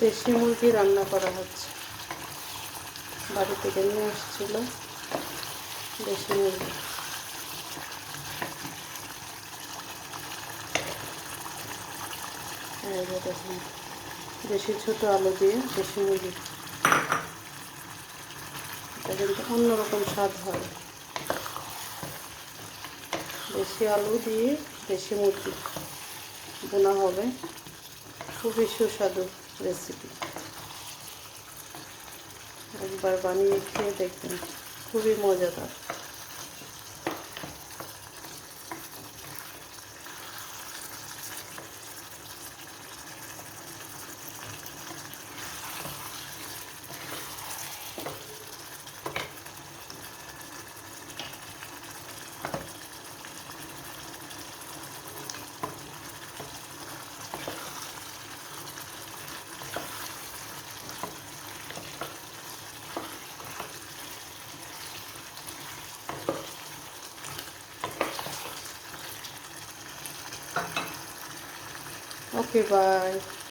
দেশি মুরগি রান্না করা হচ্ছে। বাড়ি থেকে নিয়ে আসছিল দেশি মুরগি। দেখুন, দেশি ছোটো আলু দিয়ে দেশি মুরগি। এটা কিন্তু অন্যরকম স্বাদ হয়। দেশি আলু দিয়ে দেশি মুরগি। বোনা হবে। খুবই সুস্বাদু। রেসিপি একবার বানিয়ে খেয়ে দেখবেন। খুবই মজাদার। Okay bye